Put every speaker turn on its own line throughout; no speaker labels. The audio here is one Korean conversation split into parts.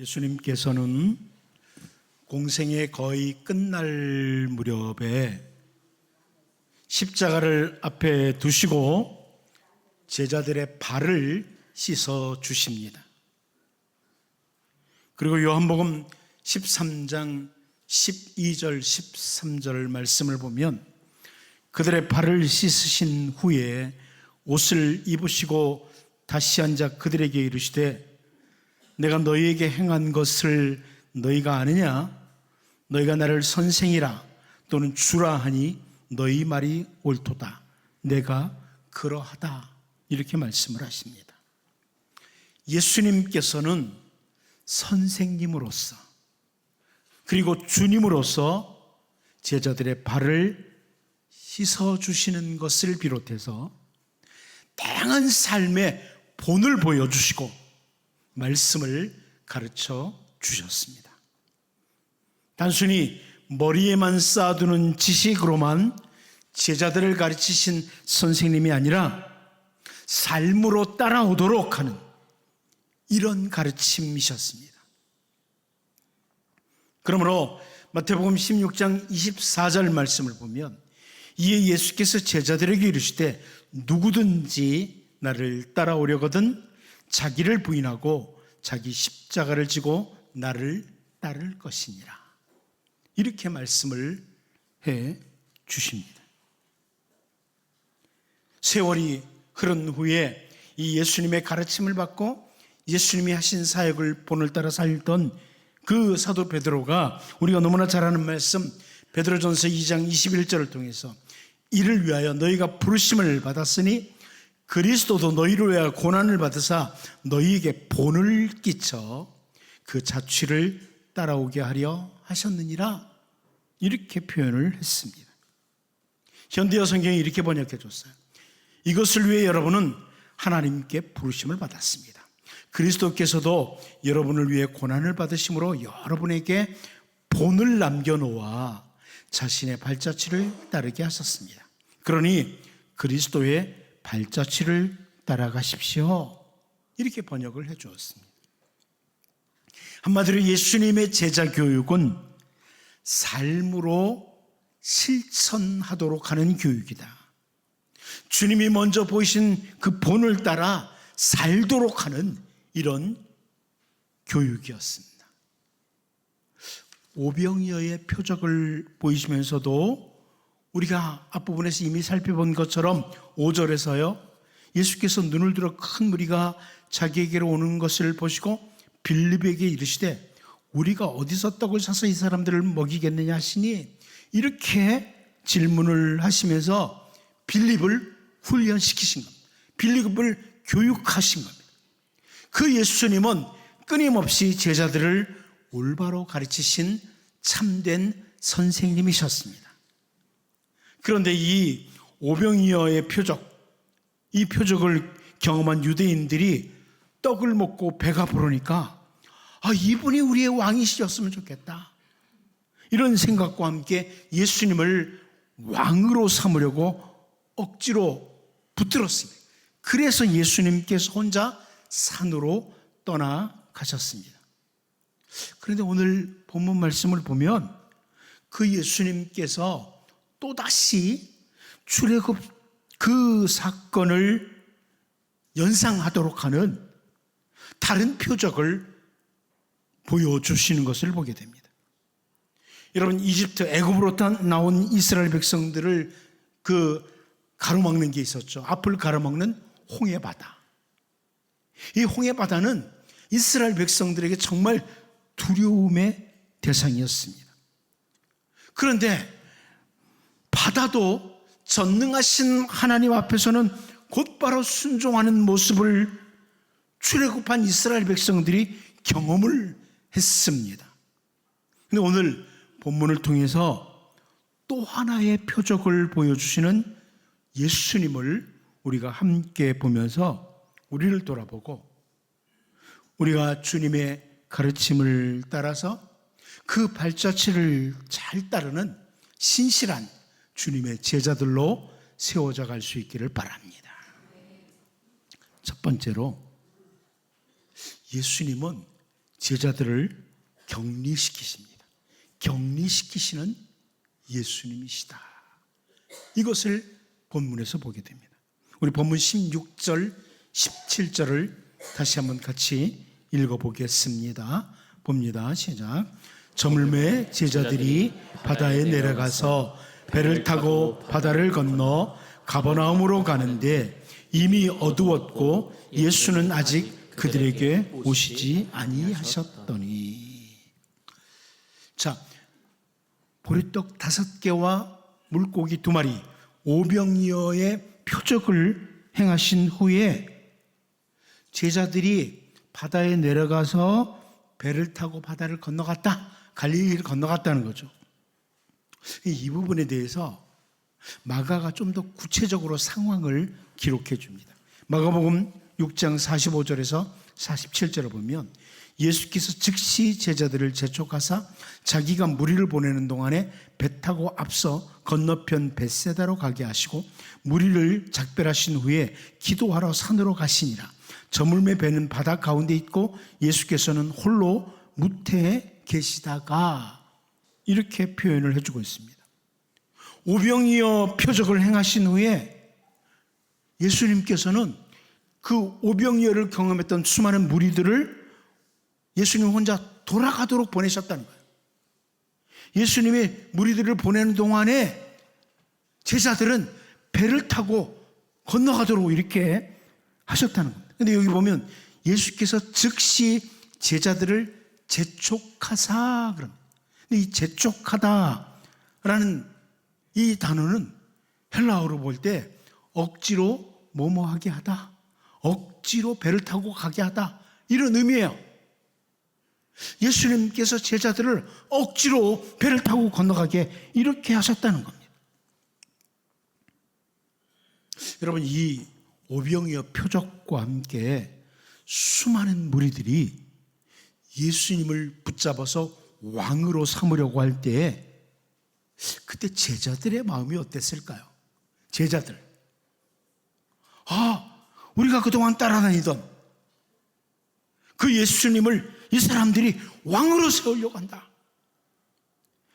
예수님께서는 공생의 거의 끝날 무렵에 십자가를 앞에 두시고 제자들의 발을 씻어 주십니다. 그리고 요한복음 13장 12절 13절 말씀을 보면 그들의 발을 씻으신 후에 옷을 입으시고 다시 앉아 그들에게 이르시되 내가 너희에게 행한 것을 너희가 아느냐? 너희가 나를 선생이라 또는 주라 하니 너희 말이 옳도다. 내가 그러하다. 이렇게 말씀을 하십니다. 예수님께서는 선생님으로서 그리고 주님으로서 제자들의 발을 씻어 주시는 것을 비롯해서 다양한 삶의 본을 보여주시고 말씀을 가르쳐 주셨습니다. 단순히 머리에만 쌓아두는 지식으로만 제자들을 가르치신 선생님이 아니라 삶으로 따라오도록 하는 이런 가르침이셨습니다. 그러므로 마태복음 16장 24절 말씀을 보면 이에 예수께서 제자들에게 이르시되 누구든지 나를 따라오려거든 자기를 부인하고 자기 십자가를 지고 나를 따를 것이니라. 이렇게 말씀을 해 주십니다. 세월이 흐른 후에 이 예수님의 가르침을 받고 예수님이 하신 사역을 본을 따라 살던 그 사도 베드로가 우리가 너무나 잘 아는 말씀 베드로전서 2장 21절을 통해서 이를 위하여 너희가 부르심을 받았으니 그리스도도 너희를 위하여 고난을 받으사 너희에게 본을 끼쳐 그 자취를 따라오게 하려 하셨느니라 이렇게 표현을 했습니다. 현대어 성경이 이렇게 번역해 줬어요. 이것을 위해 여러분은 하나님께 부르심을 받았습니다. 그리스도께서도 여러분을 위해 고난을 받으심으로 여러분에게 본을 남겨놓아 자신의 발자취를 따르게 하셨습니다. 그러니 그리스도의 발자취를 따라가십시오. 이렇게 번역을 해 주었습니다. 한마디로 예수님의 제자 교육은 삶으로 실천하도록 하는 교육이다. 주님이 먼저 보이신 그 본을 따라 살도록 하는 이런 교육이었습니다. 오병이어의 표적을 보이시면서도 우리가 앞부분에서 이미 살펴본 것처럼 5절에서요. 예수께서 눈을 들어 큰 무리가 자기에게로 오는 것을 보시고 빌립에게 이르시되 우리가 어디서 떡을 사서 이 사람들을 먹이겠느냐 하시니 이렇게 질문을 하시면서 빌립을 훈련시키신 겁니다. 빌립을 교육하신 겁니다. 그 예수님은 끊임없이 제자들을 올바로 가르치신 참된 선생님이셨습니다. 그런데 이 오병이어의 표적, 이 표적을 경험한 유대인들이 떡을 먹고 배가 부르니까 아, 이분이 우리의 왕이시였으면 좋겠다. 이런 생각과 함께 예수님을 왕으로 삼으려고 억지로 붙들었습니다. 그래서 예수님께서 혼자 산으로 떠나가셨습니다. 그런데 오늘 본문 말씀을 보면 그 예수님께서 또다시 출애굽 그 사건을 연상하도록 하는 다른 표적을 보여주시는 것을 보게 됩니다. 여러분 이집트 애굽으로부터 나온 이스라엘 백성들을 그 가로막는 게 있었죠. 앞을 가로막는 홍해 바다. 이 홍해 바다는 이스라엘 백성들에게 정말 두려움의 대상이었습니다. 그런데 바다도 전능하신 하나님 앞에서는 곧바로 순종하는 모습을 출애굽한 이스라엘 백성들이 경험을 했습니다. 근데 오늘 본문을 통해서 또 하나의 표적을 보여주시는 예수님을 우리가 함께 보면서 우리를 돌아보고 우리가 주님의 가르침을 따라서 그 발자취를 잘 따르는 신실한 주님의 제자들로 세워져 갈 수 있기를 바랍니다. 첫 번째로 예수님은 제자들을 격리시키십니다. 격리시키시는 예수님이시다. 이것을 본문에서 보게 됩니다. 우리 본문 16절, 17절을 다시 한번 같이 읽어보겠습니다. 봅니다. 시작. 저물매 제자들이 바다에 내려가서 배를 타고 바다를 건너 가버나움으로 가는데 이미 어두웠고 예수는 아직 그들에게 오시지 아니하셨더니 자 보리떡 다섯 개와 물고기 두 마리 오병이어의 표적을 행하신 후에 제자들이 바다에 내려가서 배를 타고 바다를 건너갔다. 갈릴리를 건너갔다는 거죠. 이 부분에 대해서 마가가 좀 더 구체적으로 상황을 기록해 줍니다. 마가복음 6장 45절에서 47절을 보면 예수께서 즉시 제자들을 재촉하사 자기가 무리를 보내는 동안에 배 타고 앞서 건너편 벳세다로 가게 하시고 무리를 작별하신 후에 기도하러 산으로 가시니라. 저물매 배는 바다 가운데 있고 예수께서는 홀로 무태에 계시다가 이렇게 표현을 해주고 있습니다. 오병이어 표적을 행하신 후에 예수님께서는 그 오병이어를 경험했던 수많은 무리들을 예수님 혼자 돌아가도록 보내셨다는 거예요. 예수님이 무리들을 보내는 동안에 제자들은 배를 타고 건너가도록 이렇게 하셨다는 겁니다. 근데 여기 보면 예수께서 즉시 제자들을 재촉하사 그럽니다. 근데 이 재촉하다라는 이 단어는 헬라어로 볼 때 억지로 뭐뭐하게 하다, 억지로 배를 타고 가게 하다 이런 의미예요. 예수님께서 제자들을 억지로 배를 타고 건너가게 이렇게 하셨다는 겁니다. 여러분 이 오병이어 표적과 함께 수많은 무리들이 예수님을 붙잡아서 왕으로 삼으려고 할때 그때 제자들의 마음이 어땠을까요? 제자들. 아, 우리가 그동안 따라다니던 그 예수님을 이 사람들이 왕으로 세우려고 한다.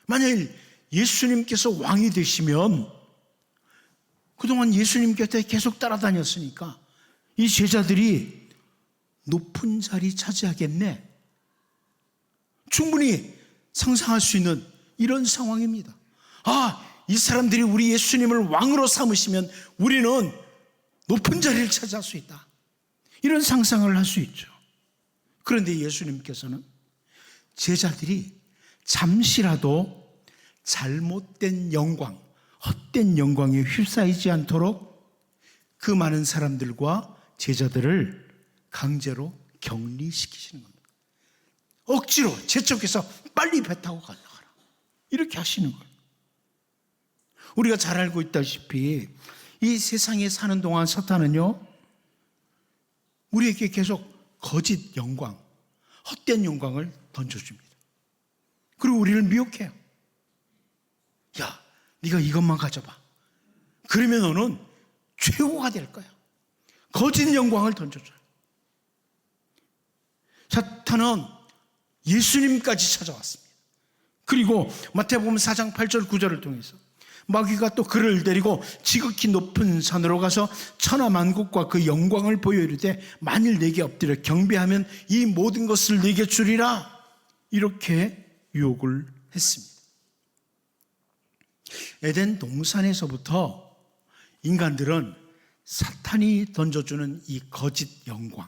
만일 예수님께서 왕이 되시면 그동안 예수님 곁에 계속 따라다녔으니까 이 제자들이 높은 자리 차지하겠네. 충분히 상상할 수 있는 이런 상황입니다. 아, 이 사람들이 우리 예수님을 왕으로 삼으시면 우리는 높은 자리를 차지할 수 있다. 이런 상상을 할 수 있죠. 그런데 예수님께서는 제자들이 잠시라도 잘못된 영광, 헛된 영광에 휩싸이지 않도록 그 많은 사람들과 제자들을 강제로 격리시키시는 겁니다. 억지로 재촉해서 빨리 배 타고 가려가라. 이렇게 하시는 거예요. 우리가 잘 알고 있다시피 이 세상에 사는 동안 사탄은요, 우리에게 계속 거짓 영광, 헛된 영광을 던져줍니다. 그리고 우리를 미혹해요. 야, 네가 이것만 가져봐. 그러면 너는 최고가 될 거야. 거짓 영광을 던져줘요. 사탄은 예수님까지 찾아왔습니다. 그리고 마태복음 4장 8절 9절을 통해서 마귀가 또 그를 데리고 지극히 높은 산으로 가서 천하 만국과 그 영광을 보여 이르되 만일 내게 엎드려 경배하면 이 모든 것을 내게 주리라 이렇게 유혹을 했습니다. 에덴 동산에서부터 인간들은 사탄이 던져주는 이 거짓 영광,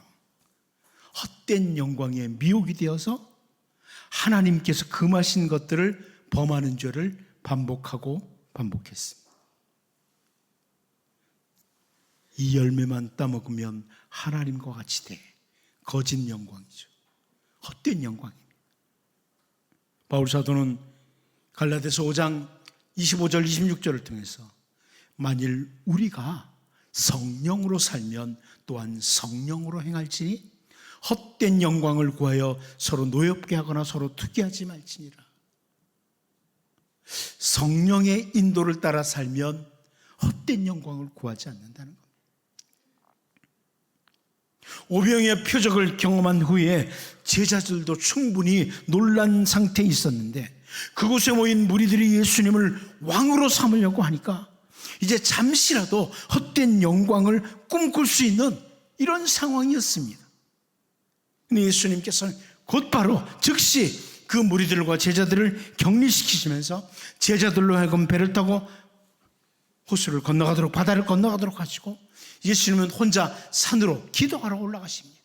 헛된 영광에 미혹이 되어서 하나님께서 금하신 것들을 범하는 죄를 반복하고 반복했습니다. 이 열매만 따먹으면 하나님과 같이 돼. 거짓 영광이죠. 헛된 영광입니다. 바울 사도는 갈라디아서 5장 25절 26절을 통해서 만일 우리가 성령으로 살면 또한 성령으로 행할지니 헛된 영광을 구하여 서로 노엽게 하거나 서로 투기하지 말지니라. 성령의 인도를 따라 살면 헛된 영광을 구하지 않는다는 겁니다. 오병의 표적을 경험한 후에 제자들도 충분히 놀란 상태에 있었는데 그곳에 모인 무리들이 예수님을 왕으로 삼으려고 하니까 이제 잠시라도 헛된 영광을 꿈꿀 수 있는 이런 상황이었습니다. 예수님께서는 곧바로 즉시 그 무리들과 제자들을 격리시키시면서 제자들로 하여금 배를 타고 호수를 건너가도록 바다를 건너가도록 하시고 예수님은 혼자 산으로 기도하러 올라가십니다.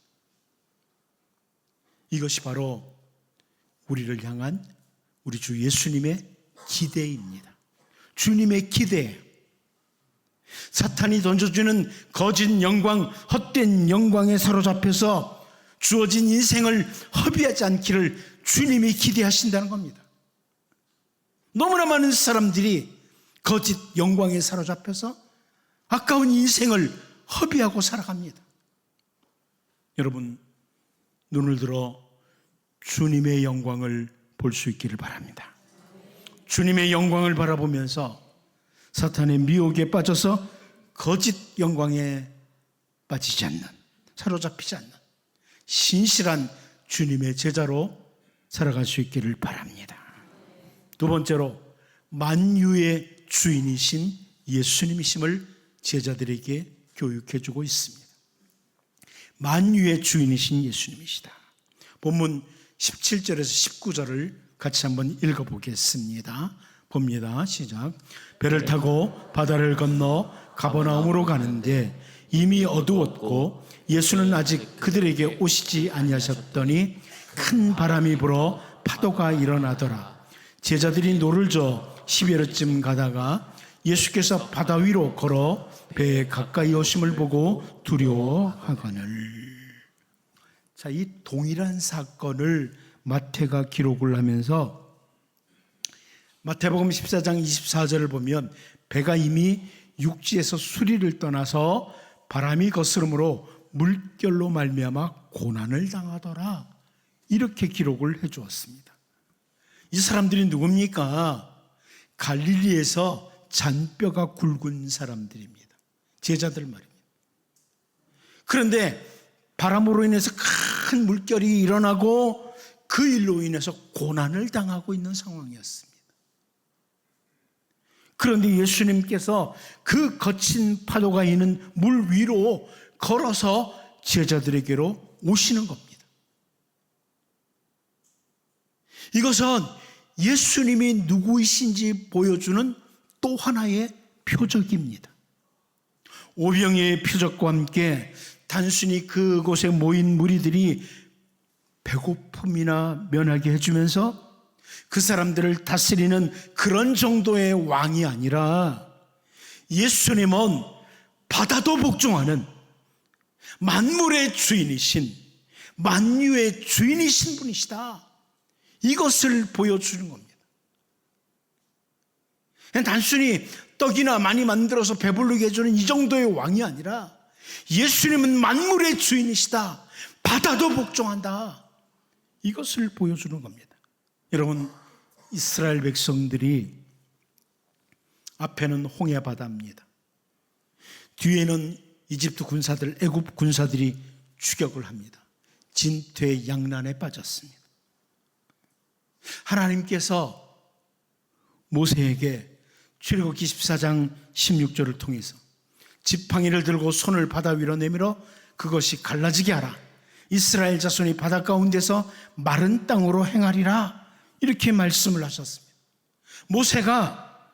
이것이 바로 우리를 향한 우리 주 예수님의 기대입니다. 주님의 기대. 사탄이 던져주는 거짓 영광, 헛된 영광에 사로잡혀서 주어진 인생을 허비하지 않기를 주님이 기대하신다는 겁니다. 너무나 많은 사람들이 거짓 영광에 사로잡혀서 아까운 인생을 허비하고 살아갑니다. 여러분, 눈을 들어 주님의 영광을 볼 수 있기를 바랍니다. 주님의 영광을 바라보면서 사탄의 미혹에 빠져서 거짓 영광에 빠지지 않는, 사로잡히지 않는 신실한 주님의 제자로 살아갈 수 있기를 바랍니다. 두 번째로 만유의 주인이신 예수님이심을 제자들에게 교육해 주고 있습니다. 만유의 주인이신 예수님이시다. 본문 17절에서 19절을 같이 한번 읽어 보겠습니다. 봅니다. 시작. 배를 타고 바다를 건너 가버나움으로 가는데 이미 어두웠고 예수는 아직 그들에게 오시지 아니하셨더니 큰 바람이 불어 파도가 일어나더라. 제자들이 노를 저 10여로쯤 가다가 예수께서 바다 위로 걸어 배에 가까이 오심을 보고 두려워하거늘. 자, 이 동일한 사건을 마태가 기록을 하면서 마태복음 14장 24절을 보면 배가 이미 육지에서 수리를 떠나서 바람이 거스름으로 물결로 말미암아 고난을 당하더라. 이렇게 기록을 해 주었습니다. 이 사람들이 누굽니까? 갈릴리에서 잔뼈가 굵은 사람들입니다. 제자들 말입니다. 그런데 바람으로 인해서 큰 물결이 일어나고 그 일로 인해서 고난을 당하고 있는 상황이었습니다. 그런데 예수님께서 그 거친 파도가 있는 물 위로 걸어서 제자들에게로 오시는 겁니다. 이것은 예수님이 누구이신지 보여주는 또 하나의 표적입니다. 오병의 표적과 함께 단순히 그곳에 모인 무리들이 배고픔이나 면하게 해주면서 그 사람들을 다스리는 그런 정도의 왕이 아니라 예수님은 바다도 복종하는 만물의 주인이신 만유의 주인이신 분이시다. 이것을 보여주는 겁니다. 그냥 단순히 떡이나 많이 만들어서 배부르게 해주는 이 정도의 왕이 아니라 예수님은 만물의 주인이시다. 바다도 복종한다. 이것을 보여주는 겁니다. 여러분, 이스라엘 백성들이 앞에는 홍해 바다입니다. 뒤에는 이집트 군사들, 애굽 군사들이 추격을 합니다. 진퇴 양난에 빠졌습니다. 하나님께서 모세에게 출애굽기 14장 16절을 통해서 지팡이를 들고 손을 바다 위로 내밀어 그것이 갈라지게 하라. 이스라엘 자손이 바다 가운데서 마른 땅으로 행하리라. 이렇게 말씀을 하셨습니다. 모세가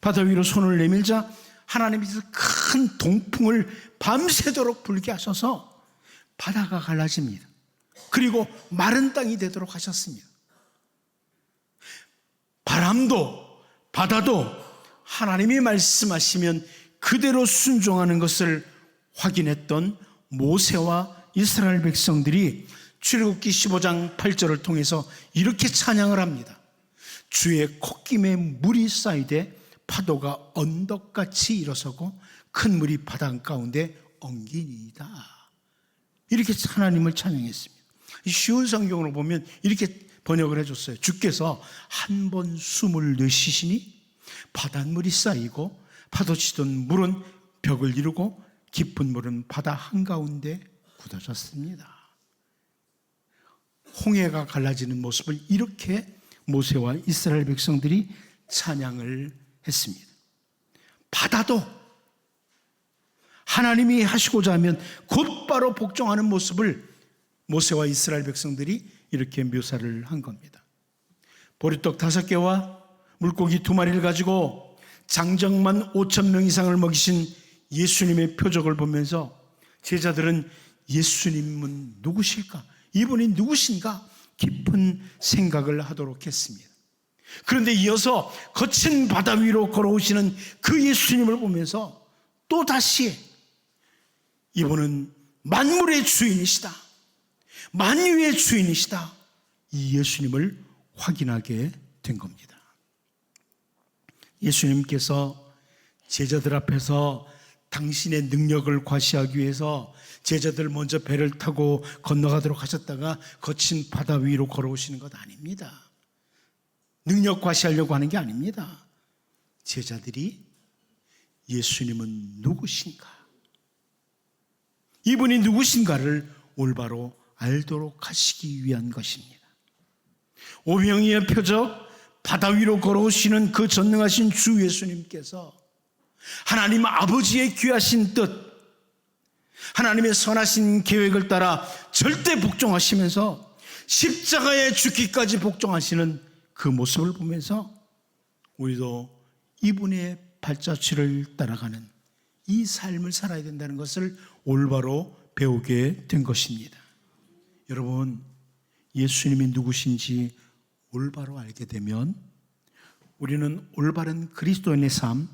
바다 위로 손을 내밀자 하나님께서 큰 동풍을 밤새도록 불게 하셔서 바다가 갈라집니다. 그리고 마른 땅이 되도록 하셨습니다. 바람도 바다도 하나님이 말씀하시면 그대로 순종하는 것을 확인했던 모세와 이스라엘 백성들이 출애굽기 15장 8절을 통해서 이렇게 찬양을 합니다. 주의 콧김에 물이 쌓이되 파도가 언덕같이 일어서고 큰 물이 바다 가운데 엉기니이다. 이렇게 하나님을 찬양했습니다. 쉬운 성경으로 보면 이렇게 번역을 해줬어요. 주께서 한 번 숨을 내쉬시니 바닷물이 쌓이고 파도치던 물은 벽을 이루고 깊은 물은 바다 한가운데 굳어졌습니다. 홍해가 갈라지는 모습을 이렇게 모세와 이스라엘 백성들이 찬양을 했습니다. 바다도 하나님이 하시고자 하면 곧바로 복종하는 모습을 모세와 이스라엘 백성들이 이렇게 묘사를 한 겁니다. 보리떡 다섯 개와 물고기 두 마리를 가지고 장정만 5천 명 이상을 먹이신 예수님의 표적을 보면서 제자들은 예수님은 누구실까? 이분이 누구신가? 깊은 생각을 하도록 했습니다. 그런데 이어서 거친 바다 위로 걸어오시는 그 예수님을 보면서 또 다시 이분은 만물의 주인이시다. 만유의 주인이시다. 이 예수님을 확인하게 된 겁니다. 예수님께서 제자들 앞에서 당신의 능력을 과시하기 위해서 제자들 먼저 배를 타고 건너가도록 하셨다가 거친 바다 위로 걸어오시는 것 아닙니다. 능력 과시하려고 하는 게 아닙니다. 제자들이 예수님은 누구신가? 이분이 누구신가를 올바로 알도록 하시기 위한 것입니다. 오병이의 표적, 바다 위로 걸어오시는 그 전능하신 주 예수님께서 하나님 아버지의 귀하신 뜻, 하나님의 선하신 계획을 따라 절대 복종하시면서 십자가에 죽기까지 복종하시는 그 모습을 보면서 우리도 이분의 발자취를 따라가는 이 삶을 살아야 된다는 것을 올바로 배우게 된 것입니다. 여러분, 예수님이 누구신지 올바로 알게 되면 우리는 올바른 그리스도인의 삶,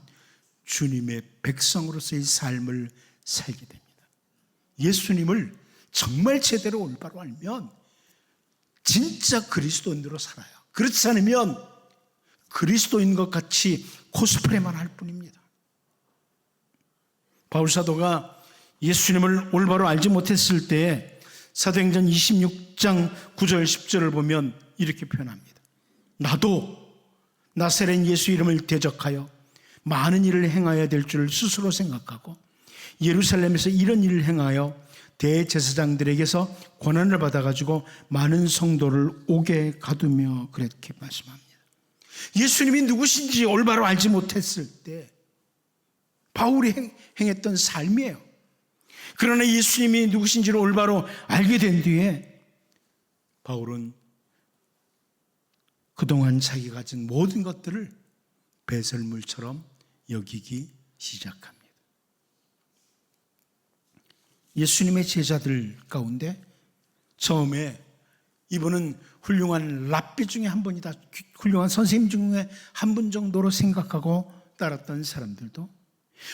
주님의 백성으로서의 삶을 살게 됩니다. 예수님을 정말 제대로 올바로 알면 진짜 그리스도인으로 살아요. 그렇지 않으면 그리스도인 것 같이 코스프레만 할 뿐입니다. 바울사도가 예수님을 올바로 알지 못했을 때 사도행전 26장 9절 10절을 보면 이렇게 표현합니다. 나도 나세렌 예수 이름을 대적하여 많은 일을 행하여야 될 줄 스스로 생각하고 예루살렘에서 이런 일을 행하여 대제사장들에게서 권한을 받아가지고 많은 성도를 오게 가두며 그렇게 말씀합니다. 예수님이 누구신지 올바로 알지 못했을 때 바울이 행, 행했던 삶이에요. 그러나 예수님이 누구신지를 올바로 알게 된 뒤에 바울은 그동안 자기가 가진 모든 것들을 배설물처럼 여기기 시작합니다. 예수님의 제자들 가운데 처음에 이분은 훌륭한 랍비 중에 한 분이다. 훌륭한 선생님 중에 한 분 정도로 생각하고 따랐던 사람들도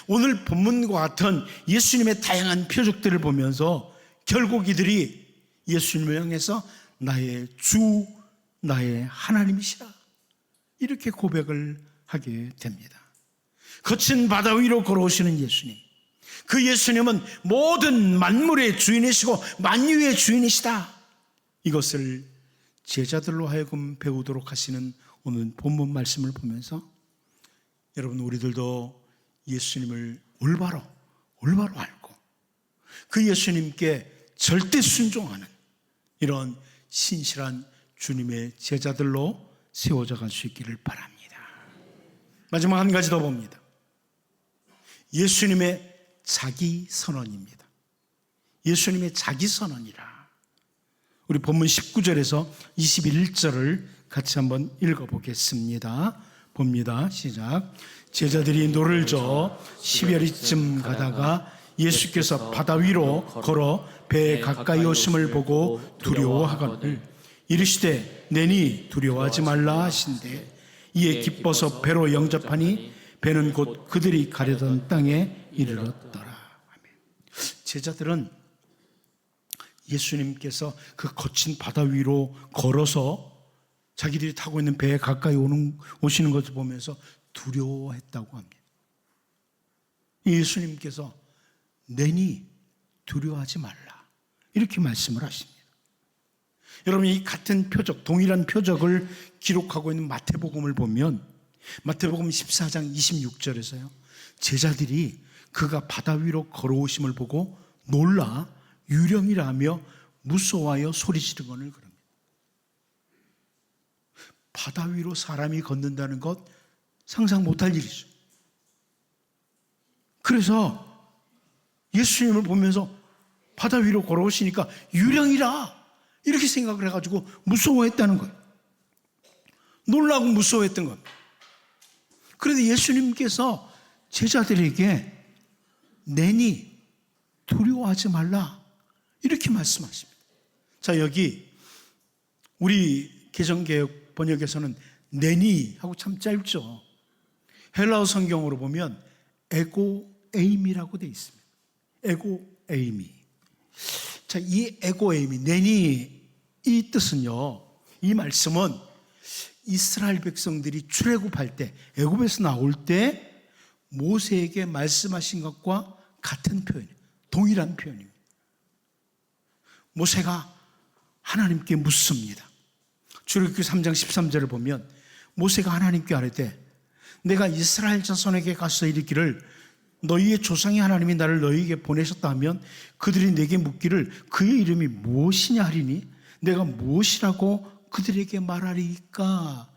오늘 본문과 같은 예수님의 다양한 표적들을 보면서 결국 이들이 예수님을 향해서 나의 주, 나의 하나님이시라. 이렇게 고백을 하게 됩니다. 거친 바다 위로 걸어오시는 예수님. 그 예수님은 모든 만물의 주인이시고 만유의 주인이시다. 이것을 제자들로 하여금 배우도록 하시는 오늘 본문 말씀을 보면서 여러분 우리들도 예수님을 올바로 올바로 알고 그 예수님께 절대 순종하는 이런 신실한 주님의 제자들로 세워져 갈 수 있기를 바랍니다. 마지막 한 가지 더 봅니다. 예수님의 자기 선언입니다. 예수님의 자기 선언이라. 우리 본문 19절에서 21절을 같이 한번 읽어보겠습니다. 봅니다. 시작. 제자들이 노를 저 10여리쯤 가다가 예수께서 바다 위로 걸어 배에 가까이 오심을 보고 두려워하거늘 이르시되 내니 두려워하지 말라 하신대 이에 기뻐서 배로 영접하니 배는 곧 그들이 가려던 땅에 이르렀더라. 제자들은 예수님께서 그 거친 바다 위로 걸어서 자기들이 타고 있는 배에 가까이 오는, 오시는 것을 보면서 두려워했다고 합니다. 예수님께서 내니 두려워하지 말라. 이렇게 말씀을 하십니다. 여러분, 이 같은 표적, 동일한 표적을 기록하고 있는 마태복음을 보면 마태복음 14장 26절에서요. 제자들이 그가 바다 위로 걸어오심을 보고 놀라 유령이라며 무서워하여 소리 지르거늘 그럽니다. 바다 위로 사람이 걷는다는 것 상상 못할 일이죠. 그래서 예수님을 보면서 바다 위로 걸어오시니까 유령이라 이렇게 생각을 해가지고 무서워했다는 거예요. 놀라고 무서워했던 겁니다. 그런데 예수님께서 제자들에게 내니 두려워하지 말라 이렇게 말씀하십니다. 자 여기 우리 개정개혁 번역에서는 내니 하고 참 짧죠. 헬라어 성경으로 보면 에고 에임이라고 돼 있습니다. 에고 에임이. 자, 이 에고 에임이 내니 이 뜻은요. 이 말씀은 이스라엘 백성들이 출애굽할 때 애굽에서 나올 때 모세에게 말씀하신 것과 같은 표현이에요. 동일한 표현입니다. 모세가 하나님께 묻습니다. 출애굽기 3장 13절을 보면 모세가 하나님께 아뢰되 내가 이스라엘 자손에게 가서 이르기를 너희의 조상의 하나님이 나를 너희에게 보내셨다 하면 그들이 내게 묻기를 그의 이름이 무엇이냐 하리니 내가 무엇이라고 그들에게 말하리까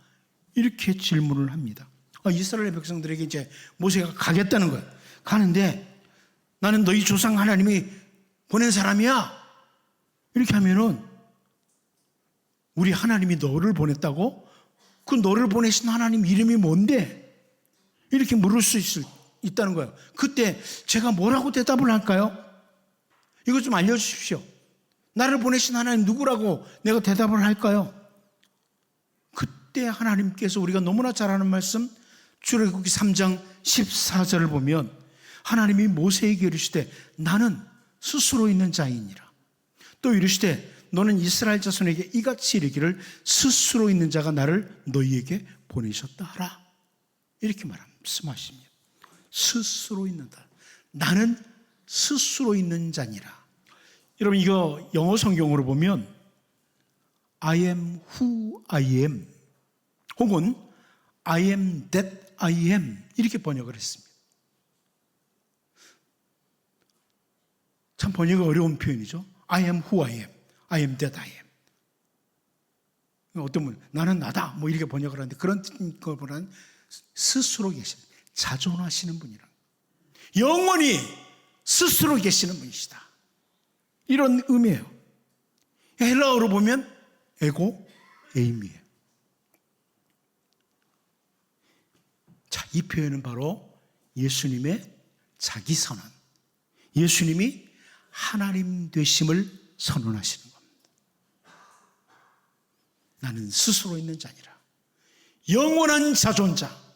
이렇게 질문을 합니다. 아, 이스라엘 백성들에게 이제 모세가 가겠다는 거예요. 가는데 나는 너희 조상 하나님이 보낸 사람이야. 이렇게 하면은 우리 하나님이 너를 보냈다고? 그 너를 보내신 하나님 이름이 뭔데? 이렇게 물을 수 있을, 있다는 거예요. 그때 제가 뭐라고 대답을 할까요? 이것 좀 알려주십시오. 나를 보내신 하나님 누구라고 내가 대답을 할까요? 그때 하나님께서 우리가 너무나 잘 아는 말씀 출애굽기 3장 14절을 보면 하나님이 모세에게 이르시되 나는 스스로 있는 자이니라. 또 이르시되 너는 이스라엘 자손에게 이같이 이르기를 스스로 있는 자가 나를 너희에게 보내셨다 하라. 이렇게 말씀하십니다. 스스로 있는다. 나는 스스로 있는 자니라. 여러분 이거 영어 성경으로 보면 I am who I am 혹은 I am that I am 이렇게 번역을 했습니다. 참 번역이 어려운 표현이죠. I am who I am. I am that I am. 어떤 분 나는 나다 뭐 이렇게 번역을 하는데 그런 것보다는 스스로 계신 자존하시는 분이라. 영원히 스스로 계시는 분이시다. 이런 의미예요. 헬라어로 보면 에고 에임이에요. 자, 이 표현은 바로 예수님의 자기 선언. 예수님이 하나님 되심을 선언하시는 겁니다. 나는 스스로 있는 자니라. 영원한 자존자.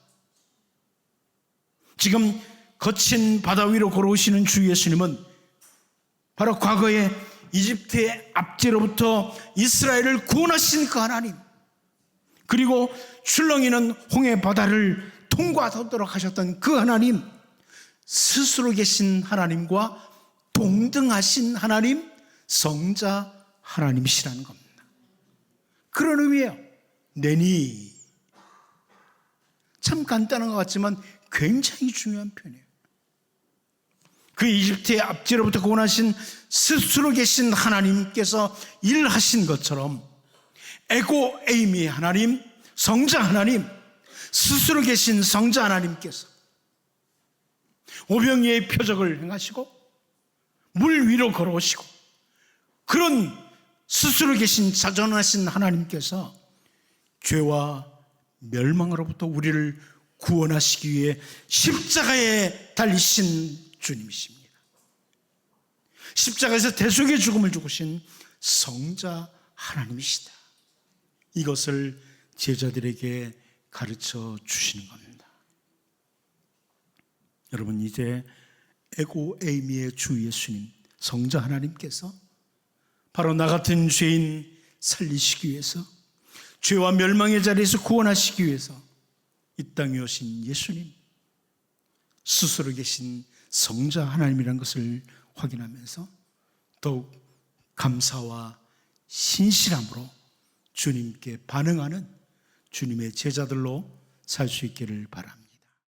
지금 거친 바다 위로 걸어오시는 주 예수님은 바로 과거에 이집트의 압제로부터 이스라엘을 구원하신 그 하나님. 그리고 출렁이는 홍해 바다를 통과하도록 하셨던 그 하나님. 스스로 계신 하나님과 동등하신 하나님, 성자 하나님이시라는 겁니다. 그런 의미예요. 내니. 참 간단한 것 같지만 굉장히 중요한 표현이에요. 그 이집트의 압제로부터 구원하신 스스로 계신 하나님께서 일하신 것처럼 에고 에이미의 하나님, 성자 하나님, 스스로 계신 성자 하나님께서 오병이의 표적을 행하시고 물 위로 걸어오시고 그런 스스로 계신 자존하신 하나님께서 죄와 멸망으로부터 우리를 구원하시기 위해 십자가에 달리신 주님이십니다. 십자가에서 대속의 죽음을 죽으신 성자 하나님이시다. 이것을 제자들에게 가르쳐 주시는 겁니다. 여러분 이제 에고 에이미의 주 예수님 성자 하나님께서 바로 나 같은 죄인 살리시기 위해서 죄와 멸망의 자리에서 구원하시기 위해서 이 땅에 오신 예수님 스스로 계신 성자 하나님이라는 것을 확인하면서 더욱 감사와 신실함으로 주님께 반응하는 주님의 제자들로 살 수 있기를 바랍니다.